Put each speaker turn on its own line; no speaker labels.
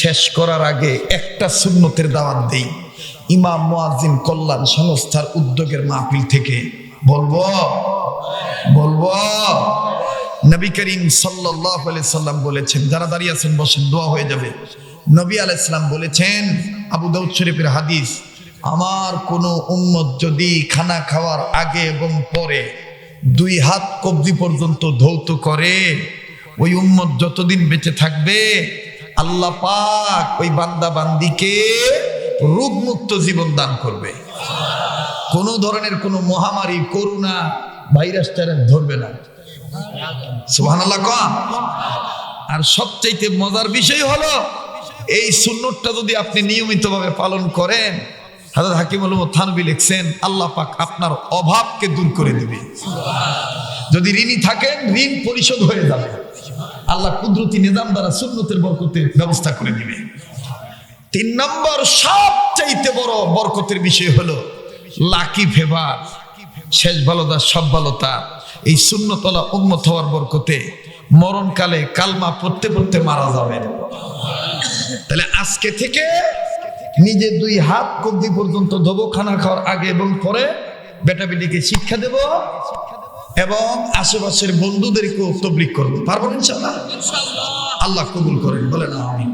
শেষ করার আগে একটা সুন্নতের দাওয়াত দেই। ইমাম, মুয়াজ্জিন, কল্যাণ সংস্থার উদ্যোগের মাহফিল থেকে। বলব? বলব? নবী করিম আলাইহি সাল্লাম বলেছেন, যারা দাঁড়িয়ে আছেন, বসেন, দোয়া হয়ে যাবে। নবী আলাইহিস সালাম বলেছেন, আবু দাউদ শরীফের হাদিস, আমার কোনো উম্মত যদি খানা খাওয়ার আগে এবং পরে দুই হাত কবজি পর্যন্ত ধৌত করে, ওই উম্মত যতদিন বেঁচে থাকবে আল্লাহ পাক ওই বান্দা বান্দিকে রোগমুক্ত জীবন দান করবে। কোনো ধরনের কোনো মহামারী, করোনা, ভাইরাস টাইরাস ধরবে না। সুবহানাল্লাহ কম আর সবচাইতে মজার বিষয় হলো, এই সুন্নতটা যদি আপনি নিয়মিতভাবে পালন করেন, হাজরত হাকিমুল থানবি লিখছেন, আল্লাহ পাক আপনার অভাবকে দূর করে দিবে। যদি ঋণী থাকেন, ঋণ পরিশোধ হয়ে যাবে। আল্লাহ কুদরতি নিজাম দ্বারা সুন্নতের বরকতে ব্যবস্থা করে দিবে। তিন নম্বর, সবচাইতে বড় বরকতের বিষয় হলো লাকি ফেভার। শেষ ভালোতা সব ভালোতা এই শূন্যতলা উন্মত হওয়ার বরকতে মরণকালে কালমা পড়তে পড়তে মারা যাবেন। তাহলে আজকে থেকে নিজে দুই হাত কবজি পর্যন্ত ধোবো, খানা খাওয়ার আগে এবং পরে বেটা বেটিকে শিক্ষা দেব। এবং আশেপাশের বন্ধুদেরকেও তবলিক করব। পারব ইনশাল্লাহ আল্লাহ কবুল করেন বলেন না আমি